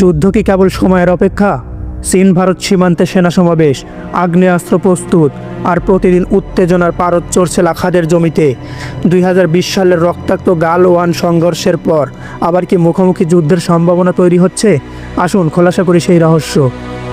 যুদ্ধ কি কেবল সময়ের অপেক্ষা? চীন ভারত সীমান্তে সেনা সমাবেশ, আগ্নেয়াস্ত্র প্রস্তুত, আর প্রতিদিন উত্তেজনার পারদ চড়ছে লাখাদের জমিতে। দুই হাজার বিশ সালের রক্তাক্ত গালওয়ান সংঘর্ষের পর আবার কি মুখোমুখি যুদ্ধের সম্ভাবনা তৈরি হচ্ছে? আসুন খোলাসা করি সেই রহস্য।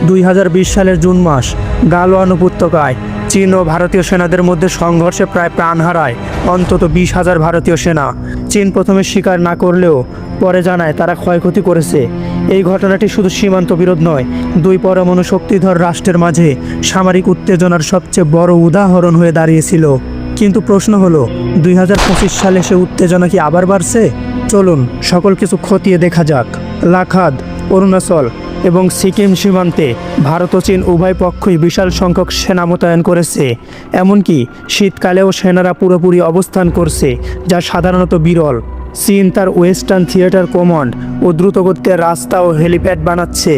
দুই হাজার বিশ সালের জুন মাস, গালওয়ান উপত্যকায় চীন ও ভারতীয় সেনাদের মধ্যে সংঘর্ষে প্রায় প্রাণ হারায় অন্তত বিশ হাজার ভারতীয় সেনা। চীন প্রথমে স্বীকার না করলেও পরে জানায় তারা ক্ষয়ক্ষতি করেছে। এই ঘটনাটি শুধু সীমান্ত বিরোধ নয়, দুই পরমাণু শক্তিধর রাষ্ট্রের মাঝে সামরিক উত্তেজনার সবচেয়ে বড় উদাহরণ হয়ে দাঁড়িয়েছিল। কিন্তু প্রশ্ন হলো, দুই হাজার পঁচিশ সালে সে উত্তেজনা কি আবার বাড়ছে? চলুন, সকল কিছু খতিয়ে দেখা যাক। লাখাদ, অরুণাচল এবং সিকিম সীমান্তে ভারত ও চীন উভয় পক্ষই বিশাল সংখ্যক সেনা মোতায়েন করেছে। এমনকি শীতকালেও সেনারা পুরোপুরি অবস্থান করছে, যা সাধারণত বিরল। চীন তার ওয়েস্টার্ন থিয়েটার কমান্ড ও দ্রুতগতির রাস্তা ও হেলিপ্যাড বানাচ্ছে।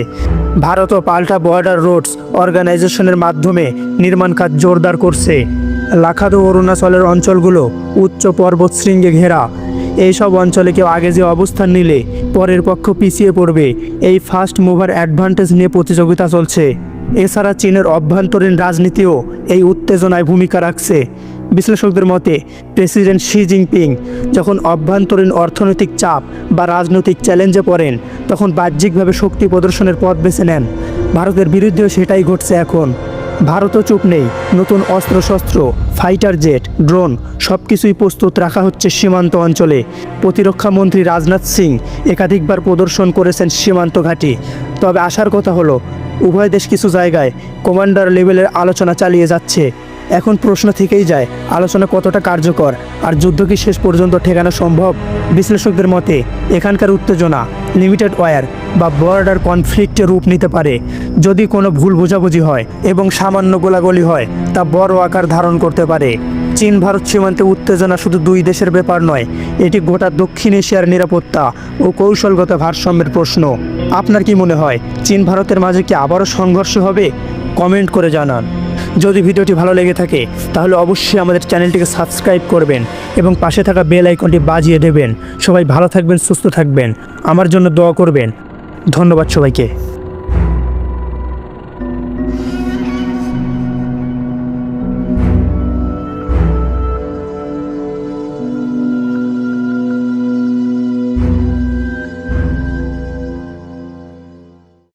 ভারতও পাল্টা বর্ডার রোডস অর্গানাইজেশনের মাধ্যমে নির্মাণ কাজ জোরদার করছে। লাখাদ ও অরুণাচলের অঞ্চলগুলো উচ্চ পর্বতশৃঙ্গে ঘেরা এইসব অঞ্চলে কেউ আগে যে অবস্থান নিলে পরের পক্ষ পিছিয়ে পড়বে, এই ফার্স্ট মুভার অ্যাডভান্টেজ নিয়ে প্রতিযোগিতা চলছে। এছাড়া চীনের অভ্যন্তরীণ রাজনীতিও এই উত্তেজনায় ভূমিকা রাখছে। বিশ্লেষকদের মতে, প্রেসিডেন্ট শি জিনপিং যখন অভ্যন্তরীণ অর্থনৈতিক চাপ বা রাজনৈতিক চ্যালেঞ্জে পড়েন, তখন বাহ্যিকভাবে শক্তি প্রদর্শনের পথ বেছে নেন। ভারতের বিরুদ্ধেও সেটাই ঘটছে এখন। ভারতও চুপ নেই। নতুন অস্ত্রশস্ত্র ফাইটার জেট ড্রোন সব কিছুই প্রস্তুত রাখা হচ্ছে সীমান্ত অঞ্চলে। প্রতিরক্ষা মন্ত্রী রাজনাথ সিং একাধিকবার প্রদর্শন করেছেন সীমান্ত ঘাঁটি। তবে আসার কথা হলো, উভয় দেশ কিছু জায়গায় কমান্ডার লেভেলের আলোচনা চালিয়ে যাচ্ছে। এখন প্রশ্ন থেকেই যায়, আলোচনা কতটা কার্যকর? আর যুদ্ধ কি শেষ পর্যন্ত ঠেকানো সম্ভব? বিশ্লেষকদের মতে, এখানকার উত্তেজনা লিমিটেড ওয়ার বা বর্ডার কনফ্লিক্টে রূপ নিতে পারে। যদি কোনো ভুল বোঝাবুঝি হয় এবং সামান্য গোলাগুলি হয়, তা বড় আকার ধারণ করতে পারে। চীন ভারত সীমান্তে উত্তেজনা শুধু দুই দেশের ব্যাপার নয়, এটি গোটা দক্ষিণ এশিয়ার নিরাপত্তা ও কৌশলগত ভারসাম্যের প্রশ্ন। আপনার কি মনে হয়, চীন ভারতের মাঝে কি আবারও সংঘর্ষ হবে? কমেন্ট করে জানান। যদি ভিডিওটি ভালো লেগে থাকে, তাহলে অবশ্যই আমাদের চ্যানেলটিকে সাবস্ক্রাইব করবেন এবং পাশে থাকা বেল আইকনটি বাজিয়ে দেবেন। সবাই ভালো থাকবেন, সুস্থ থাকবেন। আমার জন্য দোয়া করবেন। ধন্যবাদ সবাইকে।